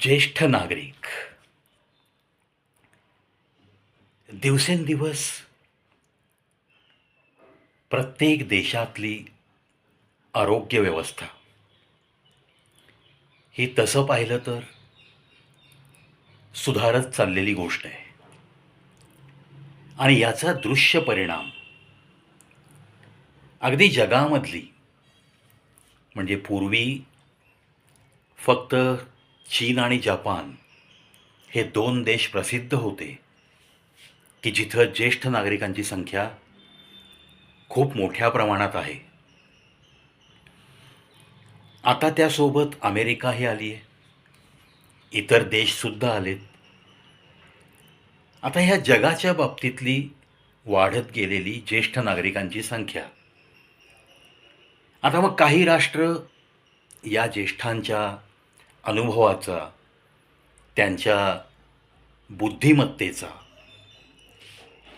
ज्येष्ठ नागरिक. दिवसेंदिवस प्रत्येक देशातली आरोग्य व्यवस्था. ही तसं पाहिलं तर सुधारत चाललेली गोष्ट आहे. आणि याचा दृश्य परिणाम अगदी जगामधली म्हणजे पूर्वी फक्त चीन आणि जपान हे दोन देश प्रसिद्ध होते की जिथं ज्येष्ठ नागरिकांची संख्या खूप मोठ्या प्रमाणात आहे. आता त्यासोबत अमेरिकाही आली आहे इतर देशसुद्धा आलेत. आता ह्या जगाच्या बाबतीतली वाढत गेलेली ज्येष्ठ नागरिकांची संख्या. आता मग काही राष्ट्र या ज्येष्ठांच्या अनुभवाचा त्यांच्या बुद्धिमत्तेचा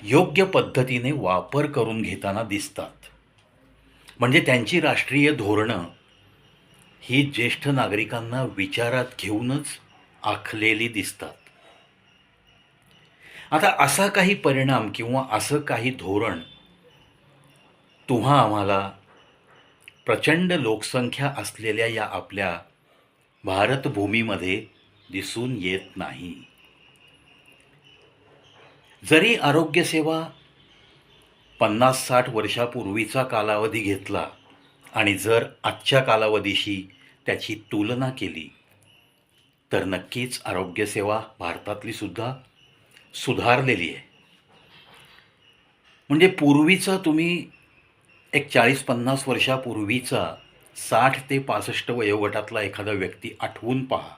योग्य पद्धतीने वापर करून घेताना दिसतात. म्हणजे त्यांची राष्ट्रीय धोरणं ही ज्येष्ठ नागरिकांना विचारात घेऊनच आखलेली दिसतात. आता असा काही परिणाम किंवा असं काही धोरण तुम्हा आम्हाला प्रचंड लोकसंख्या असलेल्या या आपल्या भारतभूमीमध्ये दिसून येत नाही. जरी आरोग्यसेवा पन्नास साठ वर्षापूर्वीचा कालावधी घेतला आणि जर आजच्या कालावधीशी त्याची तुलना केली तर नक्कीच आरोग्यसेवा भारतातली सुद्धा सुधारलेली आहे. म्हणजे पूर्वीचा तुम्ही एक चाळीस पन्नास वर्षापूर्वीचा साठ ते पासष्ट वयोगटातला एखादा व्यक्ती आठवून पहा.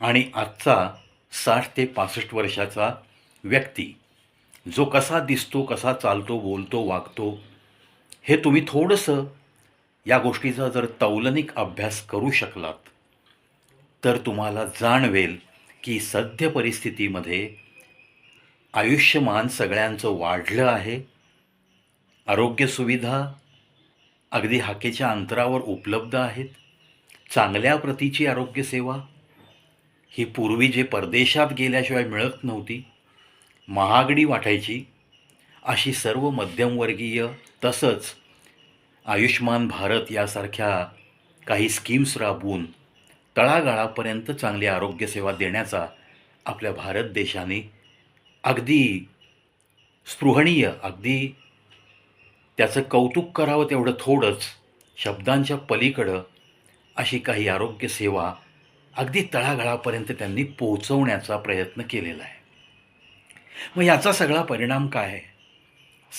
आणि आजचा साठ ते पासष्ट वर्षाचा व्यक्ती जो कसा दिसतो कसा चालतो बोलतो वागतो हे तुम्ही थोडंसं या गोष्टीचा जर तौलनिक अभ्यास करू शकलात तर तुम्हाला जाणवेल की सद्य परिस्थितीमध्ये आयुष्यमान सगळ्यांचं वाढलं आहे आरोग्य सुविधा अगदी हाकेच्या अंतरावर उपलब्ध आहेत. चांगल्या प्रतीची आरोग्यसेवा ही पूर्वी जे परदेशात गेल्याशिवाय मिळत नव्हती महागडी वाटायची. अशी सर्व मध्यमवर्गीय तसंच आयुष्मान भारत यासारख्या काही स्कीम्स राबवून तळागाळापर्यंत चांगली आरोग्यसेवा देण्याचा आपल्या भारत देशाने अगदी स्पृहणीय अगदी त्याचं कौतुक करावं तेवढं थोडंच शब्दांच्या पलीकडं अशी काही आरोग्यसेवा अगदी तळागाळापर्यंत त्यांनी पोचवण्याचा प्रयत्न केलेला आहे. मग याचा सगळा परिणाम काय आहे?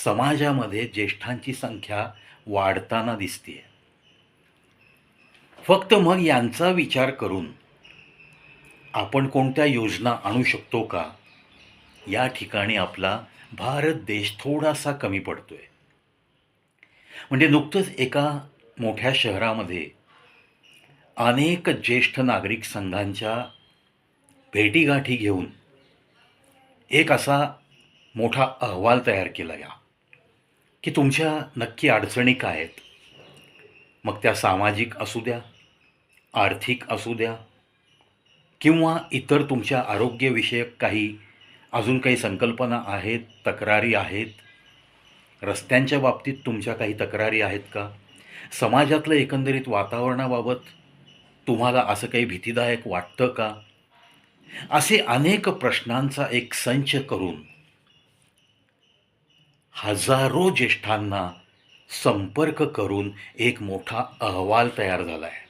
समाजामध्ये ज्येष्ठांची संख्या वाढताना दिसते फक्त मग यांचा विचार करून आपण कोणत्या योजना आणू शकतो का? या ठिकाणी आपला भारत देश थोडासा कमी पडतोय. म्हणजे नुकतंच एका मोठ्या शहरामध्ये अनेक ज्येष्ठ नागरिक संघांच्या भेटीगाठी घेऊन एक असा मोठा अहवाल तयार केला या की तुमच्या नक्की अडचणी काय आहेत? मग त्या सामाजिक असू द्या आर्थिक असू द्या किंवा इतर तुमच्या आरोग्यविषयक काही अजून काही संकल्पना आहेत तक्रारी आहेत? रस्त्यांच्या बाबतीत तुमच्या काही तक्रारी आहेत का? समाजातलं एकंदरीत वातावरणाबाबत तुम्हाला असं काही भीतीदायक वाटतं का? असे अनेक प्रश्नांचा एक संच करून हजारो ज्येष्ठांना संपर्क करून एक मोठा अहवाल तयार झाला आहे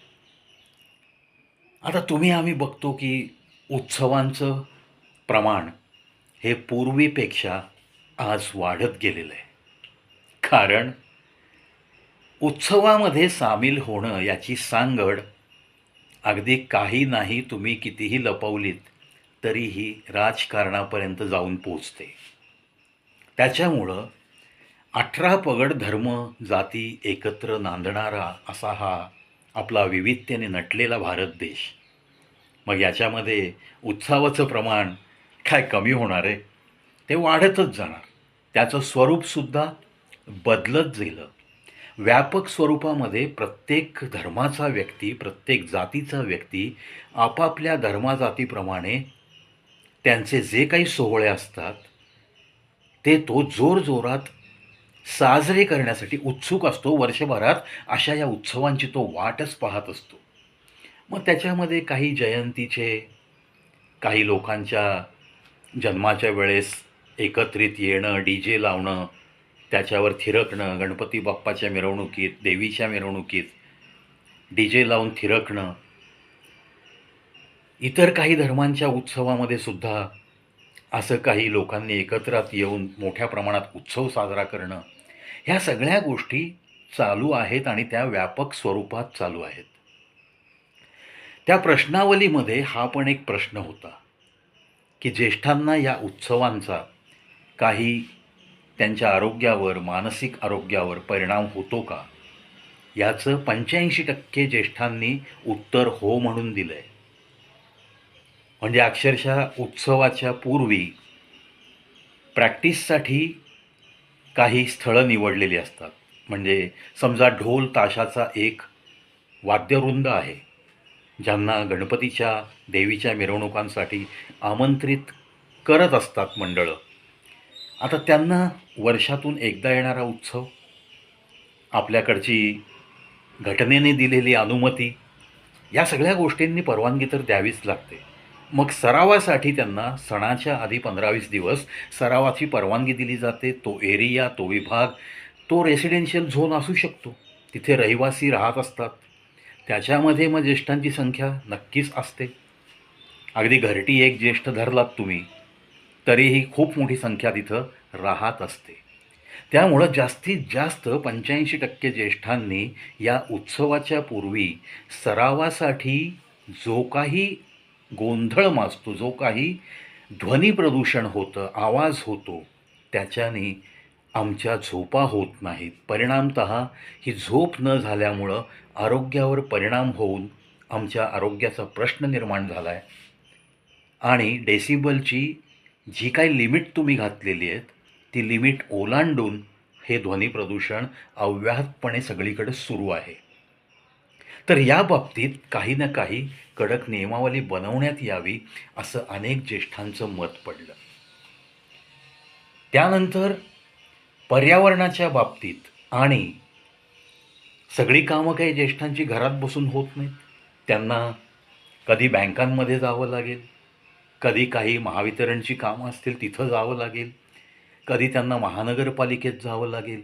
आता तुम्ही आम्ही बघतो की उत्सवांचं प्रमाण हे पूर्वीपेक्षा आज वाढत गेलेलं आहे. कारण उत्सवामध्ये सामील होणं याची सांगड अगदी काही नाही तुम्ही कितीही लपवलीत तरीही राजकारणापर्यंत जाऊन पोचते. त्याच्यामुळं अठरा पगड धर्म जाती एकत्र नांदणारा असा हा आपला विविधतेने नटलेला भारत देश. मग याच्यामध्ये उत्सवाचं प्रमाण काय कमी होणार आहे? ते वाढतच जाणार. त्याचं स्वरूपसुद्धा बदलत गेलं व्यापक स्वरूपामध्ये प्रत्येक धर्माचा व्यक्ती प्रत्येक जातीचा व्यक्ती आपापल्या धर्माजातीप्रमाणे त्यांचे जे काही सोहळे असतात ते तो जोरजोरात साजरे करण्यासाठी उत्सुक असतो. वर्षभरात अशा या उत्सवांची तो वाटच पाहत असतो. मग त्याच्यामध्ये काही जयंतीचे काही लोकांच्या जन्माच्या वेळेस एकत्रित येणं डी जे लावणं त्याच्यावर थिरकणं गणपती बाप्पाच्या मिरवणुकीत देवीच्या मिरवणुकीत डी जे लावून थिरकणं इतर काही धर्मांच्या उत्सवामध्ये सुद्धा असं काही लोकांनी एकत्रात येऊन मोठ्या प्रमाणात उत्सव साजरा करणं ह्या सगळ्या गोष्टी चालू आहेत आणि त्या व्यापक स्वरूपात चालू आहेत. त्या प्रश्नावलीमध्ये हा पण एक प्रश्न होता की ज्येष्ठांना या उत्सवांचा काही त्यांच्या आरोग्यावर मानसिक आरोग्यावर परिणाम होतो का? याचं पंच्याऐंशी टक्के ज्येष्ठांनी उत्तर हो म्हणून दिलं आहे म्हणजे अक्षरशः उत्सवाच्या पूर्वी प्रॅक्टिससाठी काही स्थळं निवडलेली असतात. म्हणजे समजा ढोल ताशाचा एक वाद्यवृंद आहे ज्यांना गणपतीच्या देवीच्या मिरवणुकांसाठी आमंत्रित करत असतात मंडळं. आता त्यांना वर्षातून एकदा येणारा उत्सव आपल्याकडची घटनेने दिलेली अनुमती या सगळ्या गोष्टींनी परवानगी तर द्यावीच लागते. मग सरावासाठी त्यांना सणाच्या आधी पंधरा वीस दिवस सरावाची परवानगी दिली जाते. तो एरिया तो विभाग तो रेसिडेन्शियल झोन असू शकतो. तिथे रहिवासी राहत असतात. त्याच्यामध्ये मग ज्येष्ठांची संख्या नक्कीच असते. अगदी घरटी एक ज्येष्ठ धरलात तुम्ही तरीही खूप मोठी संख्या तिथं राहत असते. त्यामुळं जास्तीत जास्त पंच्याऐंशी टक्के ज्येष्ठांनी या उत्सवाच्या पूर्वी सरावासाठी जो काही गोंधळ माजतो जो काही ध्वनी प्रदूषण होतं आवाज होतो त्याच्याने आमच्या झोपा होत नाहीत. परिणामत ही झोप न झाल्यामुळं आरोग्यावर परिणाम होऊन आमच्या आरोग्याचा प्रश्न निर्माण झाला आहे आणि डेसिबलची जी काही लिमिट तुम्ही घातलेली आहेत ती लिमिट ओलांडून हे ध्वनी प्रदूषण अव्याहतपणे सगळीकडे सुरू आहे. तर या बाबतीत काही ना काही कडक नियमावली बनवण्यात यावी असं अनेक ज्येष्ठांचं मत पडलं. त्यानंतर पर्यावरणाच्या बाबतीत आणि सगळी कामं काही ज्येष्ठांची घरात बसून होत नाहीत त्यांना कधी बँकांमध्ये जावं लागेल कधी काही महावितरणची कामं असतील तिथं जावं लागेल. कधी त्यांना महानगरपालिकेत जावं लागेल.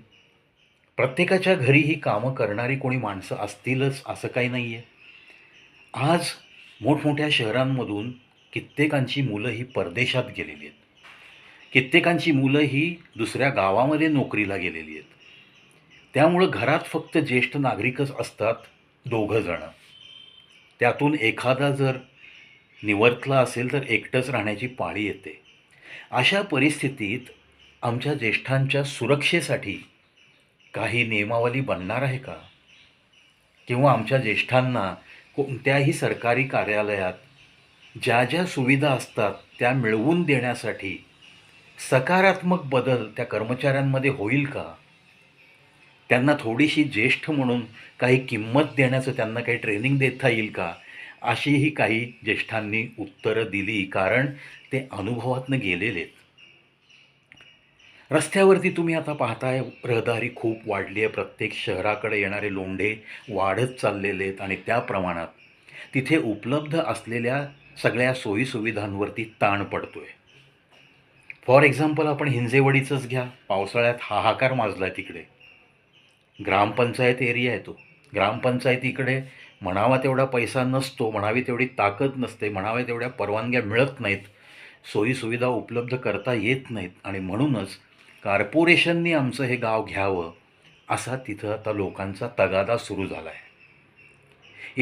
प्रत्येकाच्या घरी ही कामं करणारी कोणी माणसं असतीलच असं काही नाही आहे आज मोठमोठ्या शहरांमधून कित्येकांची मुलं ही परदेशात गेलेली आहेत. कित्येकांची मुलं ही दुसऱ्या गावामध्ये नोकरीला गेलेली आहेत. त्यामुळं घरात फक्त ज्येष्ठ नागरिकच असतात दोघं जणं. त्यातून एखादा जर निवर्तला असेल तर एकटंच राहण्याची पाळी येते. अशा परिस्थितीत आमच्या ज्येष्ठांच्या सुरक्षेसाठी काही नियमावली बनणार आहे का? किंवा आमच्या ज्येष्ठांना कोणत्याही सरकारी कार्यालयात ज्या ज्या सुविधा असतात त्या मिळवून देण्यासाठी सकारात्मक बदल त्या कर्मचाऱ्यांमध्ये होईल का? त्यांना थोडीशी ज्येष्ठ म्हणून काही किंमत देण्याचं त्यांना काही ट्रेनिंग देता येईल का? अशीही काही ज्येष्ठांनी उत्तरं दिली कारण ते अनुभवातनं गेलेले आहेत रस्त्यावरती तुम्ही आता पाहताय रहदारी खूप वाढली आहे. प्रत्येक शहराकडे येणारे लोंढे वाढत चाललेले आहेत आणि त्या प्रमाणात तिथे उपलब्ध असलेल्या सगळ्या सोयीसुविधांवरती ताण पडतो आहे फॉर एक्झाम्पल आपण हिंजेवडीचंच घ्या. पावसाळ्यात हाहाकार माजला आहे तिकडे. ग्रामपंचायत एरिया आहे तो. ग्रामपंचायतीकडे म्हणावा तेवढा पैसा नसतो म्हणावी तेवढी ताकद नसते म्हणाव्या तेवढ्या परवानग्या मिळत नाहीत सोयीसुविधा उपलब्ध करता येत नाहीत. आणि म्हणूनच कार्पोरेशननी आमचं हे गाव घ्यावं असा तिथं आता लोकांचा तगादा सुरू झाला आहे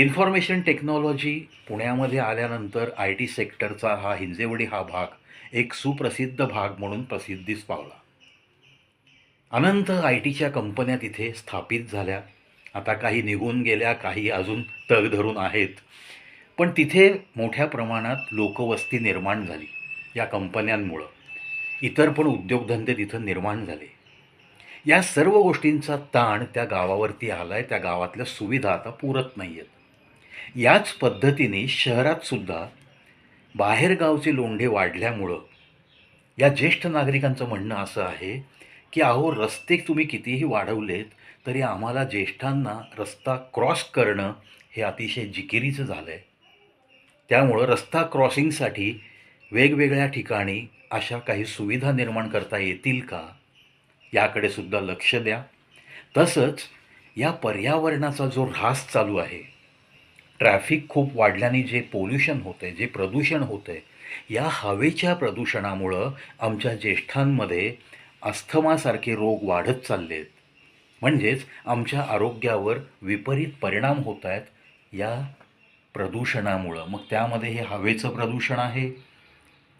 इन्फॉर्मेशन टेक्नॉलॉजी पुण्यामध्ये आल्यानंतर आय टी सेक्टरचा हा हिंजेवडी हा भाग एक सुप्रसिद्ध भाग म्हणून प्रसिद्धीस पावला. अनंत आय टीच्या कंपन्या तिथे स्थापित झाल्या. आता काही निघून गेल्या काही अजून तग धरून आहेत. पण तिथे मोठ्या प्रमाणात लोकवस्ती निर्माण झाली या कंपन्यांमुळं. इतर पण उद्योगधंदे तिथं निर्माण झाले. या सर्व गोष्टींचा ताण त्या गावावरती आला आहे त्या गावातल्या सुविधा आता पुरत नाही आहेत याच पद्धतीने शहरातसुद्धा बाहेरगावचे लोंढे वाढल्यामुळं या ज्येष्ठ नागरिकांचं म्हणणं असं आहे की अहो रस्ते तुम्ही कितीही वाढवलेत तरी आम्हाला ज्येष्ठांना रस्ता क्रॉस करणं हे अतिशय जिकिरीचं झालं आहे त्यामुळं रस्ता क्रॉसिंगसाठी वेगवेगळ्या ठिकाणी अशा काही सुविधा निर्माण करता येतील का याकडे सुद्धा लक्ष द्या. तसंच या पर्यावरणाचा जो ऱ्हास चालू आहे ट्रॅफिक खूप वाढल्याने जे पोल्युशन होतं जे प्रदूषण होतं आहे या हवेच्या प्रदूषणामुळं आमच्या ज्येष्ठांमध्ये अस्थमासारखे रोग वाढत चालले आहेत म्हणजेच आमच्या आरोग्यावर विपरीत परिणाम होत आहेत या प्रदूषणामुळं. मग त्यामध्ये हे हवेचं प्रदूषण आहे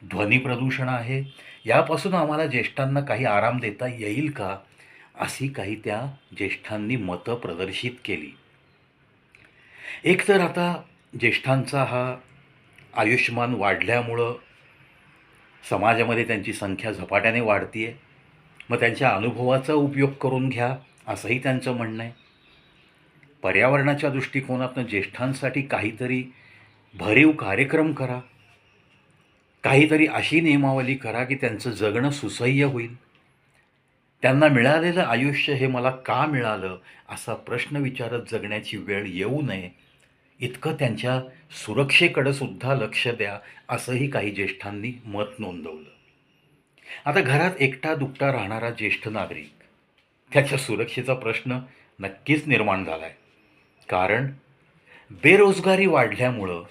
ध्वनी प्रदूषण आहे यापासून आम्हाला ज्येष्ठांना काही आराम देता येईल का? अशी काही त्या ज्येष्ठांनी मतं प्रदर्शित केली. एक तर आता ज्येष्ठांचा हा आयुष्यमान वाढल्यामुळं समाजामध्ये त्यांची संख्या झपाट्याने वाढती आहे मग त्यांच्या अनुभवाचा उपयोग करून घ्या असंही त्यांचं म्हणणं आहे. पर्यावरणाच्या दृष्टिकोनातून ज्येष्ठांसाठी काहीतरी भरीव कार्यक्रम करा. काहीतरी अशी नियमावली करा की त्यांचं जगणं सुसह्य होईल. त्यांना मिळालेलं आयुष्य हे मला का मिळालं असा प्रश्न विचारत जगण्याची वेळ येऊ नये. इतकं त्यांच्या सुरक्षेकडं सुद्धा लक्ष द्या असंही काही ज्येष्ठांनी मत नोंदवलं. आता घरात एकटा दुकटा राहणारा ज्येष्ठ नागरिक त्याच्या सुरक्षेचा प्रश्न नक्कीच निर्माण झाला आहे कारण बेरोजगारी वाढल्यामुळं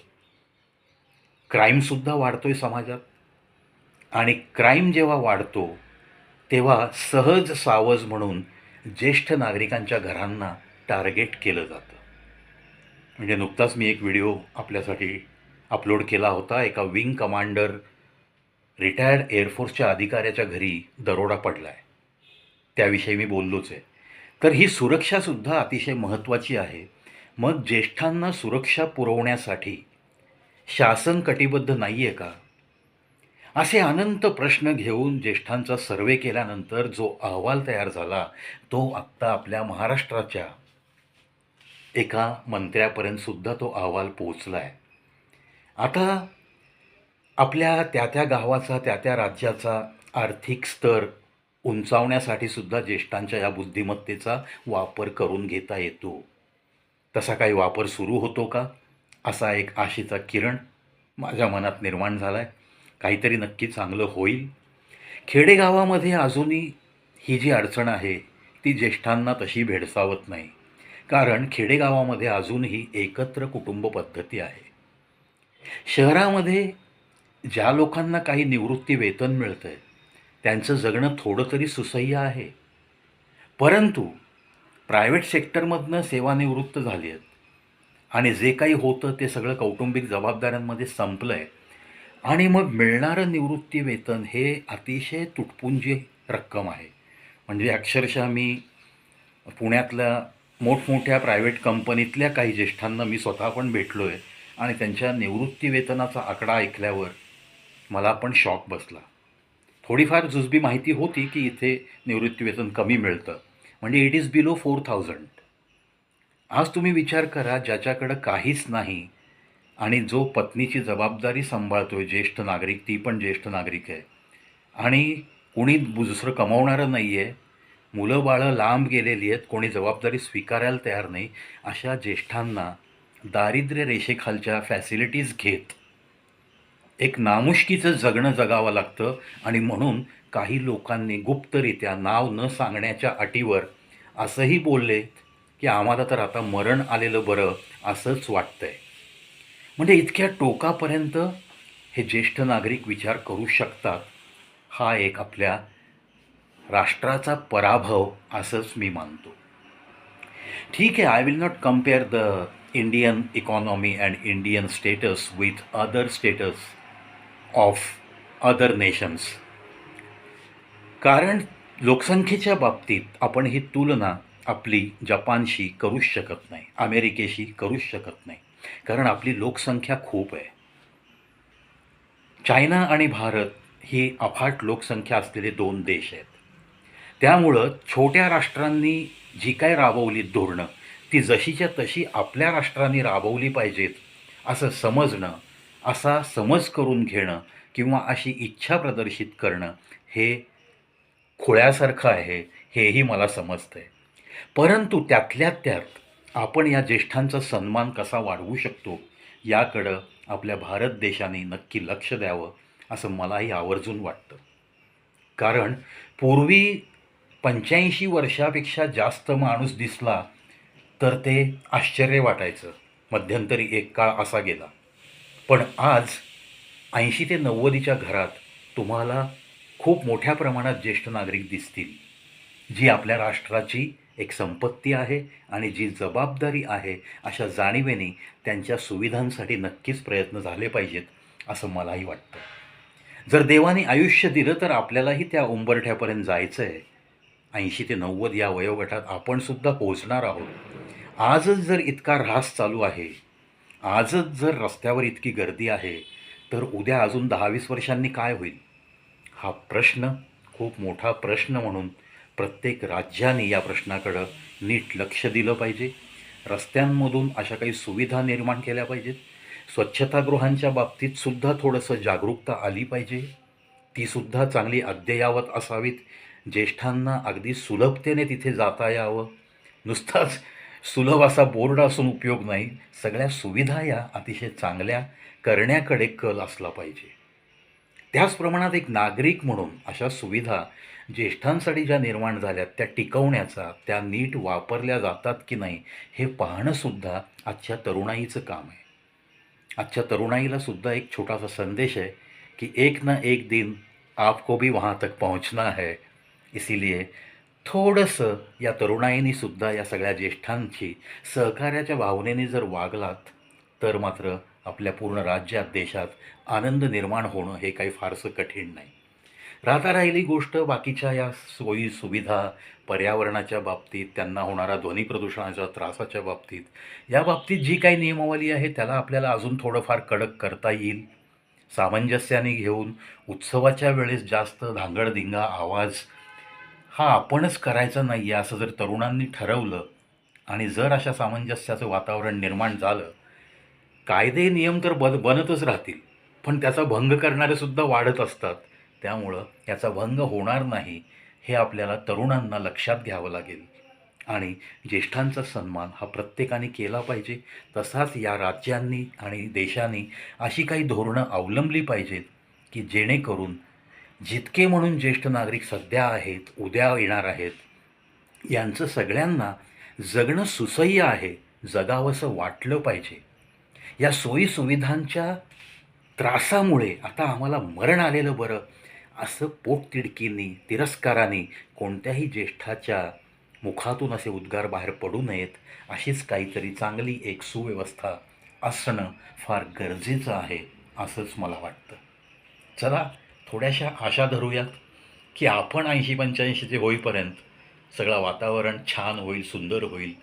क्राईमसुद्धा वाढतो आहे समाजात. आणि क्राईम जेव्हा वाढतो तेव्हा सहज सावज म्हणून ज्येष्ठ नागरिकांच्या घरांना टार्गेट केलं जातं. म्हणजे नुकताच मी एक व्हिडिओ आपल्यासाठी अपलोड केला होता एका विंग कमांडर रिटायर्ड एअरफोर्सच्या अधिकाऱ्याच्या घरी दरोडा पडला आहे त्याविषयी मी बोललोच आहे. तर ही सुरक्षासुद्धा अतिशय महत्त्वाची आहे. मग ज्येष्ठांना सुरक्षा पुरवण्यासाठी शासन कटिबद्ध नाही आहे का? असे अनंत प्रश्न घेऊन ज्येष्ठांचा सर्वे केल्यानंतर जो अहवाल तयार झाला तो आत्ता आपल्या महाराष्ट्राच्या एका मंत्र्यापर्यंतसुद्धा तो अहवाल पोचला आहे आता आपल्या त्या त्या गावाचा त्या त्या राज्याचा आर्थिक स्तर उंचावण्यासाठी सुद्धा ज्येष्ठांच्या या बुद्धिमत्तेचा वापर करून घेता येतो. तसा काही वापर सुरू होतो का? असा एक आशेचा किरण माझ्या मनात निर्माण झाला आहे काहीतरी नक्की चांगलं होईल. खेडेगावामध्ये अजूनही ही जी अडचण आहे ती ज्येष्ठांना तशी भेडसावत नाही. कारण खेडेगावामध्ये अजूनही एकत्र कुटुंब पद्धती आहे. शहरामध्ये ज्या लोकांना काही निवृत्ती वेतन मिळतं आहे त्यांचं जगणं थोडं तरी सुसह्य आहे. परंतु प्रायव्हेट सेक्टरमधनं सेवानिवृत्त झाली आहेत. आणि जे काही होतं ते सगळं कौटुंबिक जबाबदाऱ्यांमध्ये संपलं आहे आणि मग मिळणारं निवृत्ती वेतन हे अतिशय तुटपुंजी रक्कम आहे. म्हणजे अक्षरशः मी पुण्यातल्या मोठमोठ्या प्रायव्हेट कंपनीतल्या काही ज्येष्ठांना मी स्वतः पण भेटलो आहे आणि त्यांच्या निवृत्ती वेतनाचा आकडा ऐकल्यावर मला पण शॉक बसला. थोडीफार जुजबी माहिती होती की इथे निवृत्तीवेतन कमी मिळतं. म्हणजे it is below four thousand आज तुम्ही विचार करा ज्याच्याकडं काहीच नाही आणि जो पत्नीची जबाबदारी सांभाळतोय ज्येष्ठ नागरिक ती पण ज्येष्ठ नागरिक आहे. आणि कोणी दुसरं कमावणारं नाही आहे मुलं बाळं लांब गेलेली आहेत कोणी जबाबदारी स्वीकारायला तयार नाही. अशा ज्येष्ठांना दारिद्र्य रेषेखालच्या फॅसिलिटीज घेत एक नामुष्कीचं जगणं जगावं लागतं आणि म्हणून काही लोकांनी गुप्तरित्या नाव न सांगण्याच्या अटीवर असंही बोलले की आम्हाला तर आता मरण आलेलं बरं असंच वाटतंय. म्हणजे इतक्या टोकापर्यंत हे ज्येष्ठ नागरिक विचार करू शकतात हा एक आपल्या राष्ट्राचा पराभव असंच मी मानतो. ठीक आहे I will not compare the Indian economy and Indian status with other status of other nations कारण लोकसंख्येच्या बाबतीत आपण ही तुलना आपली जपानशी करूच शकत नाही अमेरिकेशी करूच शकत नाही. कारण आपली लोकसंख्या खूप आहे. चायना आणि भारत ही अफाट लोकसंख्या असलेले दोन देश आहेत. त्यामुळं छोट्या राष्ट्रांनी जी काय राबवली धोरणं ती जशीच्या तशी आपल्या राष्ट्रांनी राबवली पाहिजेत असं समजणं असा समज करून घेणं किंवा अशी इच्छा प्रदर्शित करणं हे खोळ्यासारखं आहे हेही मला समजतं आहे परंतु त्यातल्या त्यात आपण या ज्येष्ठांचा सन्मान कसा वाढवू शकतो याकडं आपल्या भारत देशाने नक्की लक्ष द्यावं असं मलाही आवर्जून वाटतं. कारण पूर्वी पंच्याऐंशी वर्षापेक्षा जास्त माणूस दिसला तर ते आश्चर्य वाटायचं. मध्यंतरी एक काळ असा गेला. पण आज ऐंशी ते नव्वदीच्या घरात तुम्हाला खूप मोठ्या प्रमाणात ज्येष्ठ नागरिक दिसतील जी आपल्या राष्ट्राची एक संपत्ती आहे आणि जी जबाबदारी आहे अशा जाणीवेने त्यांच्या सुविधांसाठी नक्कीच प्रयत्न झाले पाहिजेत असं मलाही वाटतं. जर देवाने आयुष्य दिलं तर आपल्यालाही त्या उंबरठ्यापर्यंत जायचं आहे ऐंशी ते नव्वद या वयोगटात आपण सुद्धा पोहोचणार आहोत. आजच जर इतका ऱ्हास चालू आहे आजच जर रस्त्यावर इतकी गर्दी आहे तर उद्या अजून दहावीस वर्षांनी काय होईल? हा प्रश्न खूप मोठा प्रश्न म्हणून प्रत्येक राज्याने या प्रश्नाकडं नीट लक्ष दिलं पाहिजे. रस्त्यांमधून अशा काही सुविधा निर्माण केल्या पाहिजेत. स्वच्छतागृहांच्या बाबतीत सुद्धा थोडंसं जागरूकता आली पाहिजे. तीसुद्धा चांगली अद्ययावत असावीत. ज्येष्ठांना अगदी सुलभतेने तिथे जाता यावं. नुसताच सुलभ असा बोर्ड असून उपयोग नाही. सगळ्या सुविधा या अतिशय चांगल्या करण्याकडे कल असला पाहिजे. त्याच प्रमाणात एक नागरिक म्हणून अशा सुविधा ज्येष्ठांसाठी ज्या निर्माण झाल्या त्या टिकवण्याचा त्या नीट वापरल्या जातात की नाही हे पाहणंसुद्धा आजच्या तरुणाईचं काम आहे. आजच्या तरुणाईला सुद्धा एक छोटासा संदेश आहे की एक ना एक दिन आपको भी वहाँ तक पहुँचना है. इसीलिए थोडंसं या तरुणाईनी सुद्धा या सगळ्या ज्येष्ठांची सहकार्याच्या भावनेने जर वागलात तर मात्र आपल्या पूर्ण राज्यात देशात आनंद निर्माण होणं हे काही फारसं कठीण नाही. राहता राहिली गोष्ट बाकीच्या या सोयी सुविधा पर्यावरणाच्या बाबतीत त्यांना होणारा ध्वनी प्रदूषणाच्या त्रासाच्या बाबतीत या बाबतीत जी काही नियमावली आहे त्याला आपल्याला अजून थोडंफार कडक करता येईल. सामंजस्याने घेऊन उत्सवाच्या वेळेस जास्त धांगडधिंगा आवाज हा आपणच करायचा नाही आहे असं जर तरुणांनी ठरवलं आणि जर अशा सामंजस्याचं वातावरण निर्माण झालं कायदे नियम तर बन बनतच राहतील पण त्याचा भंग करणारेसुद्धा वाढत असतात. त्यामुळं याचा भंग होणार नाही हे आपल्याला तरुणांना लक्षात घ्यावं लागेल. आणि ज्येष्ठांचा सन्मान हा प्रत्येकाने केला पाहिजे तसाच या राज्यांनी आणि देशांनी अशी काही धोरणं अवलंबली पाहिजेत की जेणेकरून जितके म्हणून ज्येष्ठ नागरिक सध्या आहेत उद्या येणार आहेत यांचं सगळ्यांना जगणं सुसह्य आहे जगावंसं वाटलं पाहिजे. या सोयीसुविधांच्या त्रासामुळे आता आम्हाला मरण आलेलं बरं असं पोटतिडकींनी तिरस्काराने कोणत्याही ज्येष्ठाच्या मुखातून असे उद्गार बाहेर पडू नयेत अशीच काहीतरी चांगली एक सुव्यवस्था असणं फार गरजेचं आहे असंच मला वाटतं. चला थोड्याशा आशा धरूयात की आपण ऐंशी पंच्याऐंशी ते होईपर्यंत सगळं वातावरण छान होईल सुंदर होईल.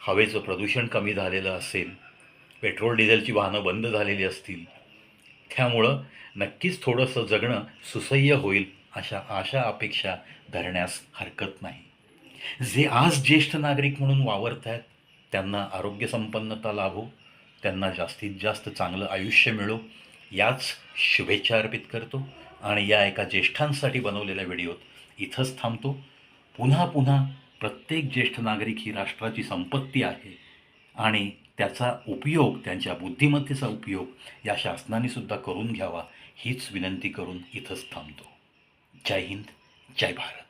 हवेचं प्रदूषण कमी झालेलं असेल पेट्रोल डिझेलची वाहनं बंद झालेली असतील. त्यामुळं नक्कीच थोडंसं जगणं सुसह्य होईल अशा आशा अपेक्षा धरण्यास हरकत नाही. जे आज ज्येष्ठ नागरिक म्हणून वावरत आहेत त्यांना आरोग्यसंपन्नता लाभो त्यांना जास्तीत जास्त चांगलं आयुष्य मिळो याच शुभेच्छा अर्पित करतो आणि या एका ज्येष्ठांसाठी बनवलेल्या व्हिडिओत इथंच थांबतो. पुन्हा पुन्हा प्रत्येक ज्येष्ठ नागरिक ही राष्ट्राची संपत्ती आहे आणि त्याचा उपयोग त्यांच्या बुद्धिमत्तेचा उपयोग या शासनाने सुद्धा करून घ्यावा हीच विनंती करून इथंच थांबतो. जय हिंद जय भारत.